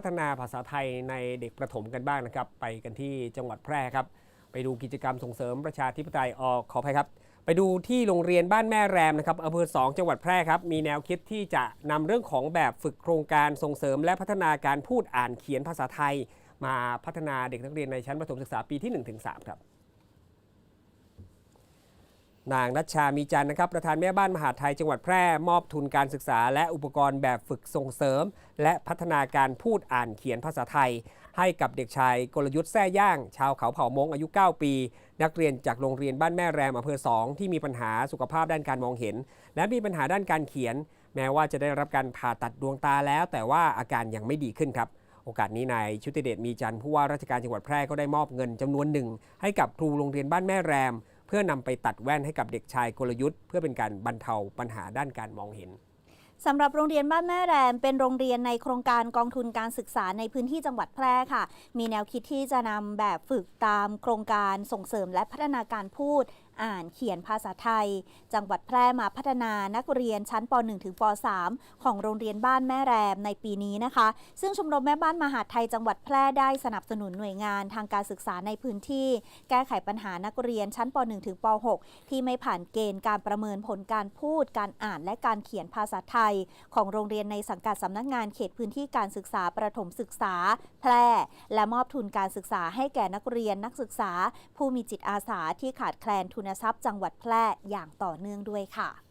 พัฒนาภาษาไทยในเด็กประถมกันบ้างนะครับ ไปกันที่จังหวัดแพร่ครับ ไปดูกิจกรรมส่งเสริมประชาธิปไตยออกขออภัยครับ ไปดูที่โรงเรียนบ้านแม่แรมนะครับอำเภอสองจังหวัดแพร่ครับ มีแนวคิดที่จะนำเรื่องของแบบฝึกโครงการส่งเสริม และพัฒนาการพูดอ่านเขียนภาษาไทย มาพัฒนาเด็กนักเรียนในชั้นประถมศึกษาปีที่ 1-3 ครับ นางนัชชามีจันนะครับประธานแม่บ้านมหาไทยจังหวัดแพร่มอบทุนการศึกษา และอุปกรณ์แบบฝึกส่งเสริม และพัฒนาการพูดอ่านเขียนภาษาไทย ให้กับเด็กชายกลยุทธ์แท่ย่าง ชาวเขาเผ่ามงอายุ 9 ปี นักเรียนจากโรงเรียนบ้านแม่แรมอำเภอ2ที่มีปัญหาสุขภาพด้านการมองเห็น และมีปัญหาด้านการเขียน แม้ว่าจะได้รับการผ่าตัดดวงตาแล้ว แต่ว่าอาการยังไม่ดีขึ้นครับโอกาสนี้นายชุติเดชมีจันทร์ผู้ว่าราชการจังหวัดแพร่ก็ได้มอบเงินจำนวนหนึ่งให้กับครูโรงเรียนบ้านแม่แรม พื่อนำไปตัดแว่นให้กับเด็กชายกลยุทธ์ เพื่อเป็นการบรรเทาปัญหาด้านการมองเห็น สำหรับโรงเรียนบ้านแม่แรมเป็นโรงเรียนในโครงการกองทุนการศึกษาในพื้นที่จังหวัดแพร่ค่ะ มีแนวคิดที่จะนำแบบฝึกตามโครงการส่งเสริมและพัฒนาการพูด อ่านเขียนภาษาไทย จังหวัดแพร่มาพัฒนานักเรียนชั้นป .1 ถึงป .3 ของโรงเรียนบ้านแม่แรมในปีนี้นะคะ ซึ่งชมรมแม่บ้านมหาดไทยจังหวัดแพร่ได้สนับสนุนหน่วยงานทางการศึกษาในพื้นที่ แก้ไขปัญหานักเรียนชั้นป .1 ถึงป .6 ที่ไม่ผ่านเกณฑ์การประเมินผลการพูด การอ่านและการเขียนภาษาไทยย ของโรงเรียนในสังกัดสำนักงานเขตพื้นที่การศึกษาประถมศึกษา แพร่ และมอบทุนการศึกษาให้แก่นักเรียนนักศึกษา ผู้มีจิตอาสาที่ขาดแคลนทุนทรัพย์จังหวัดแพร่อย่างต่อเนื่องด้วยค่ะ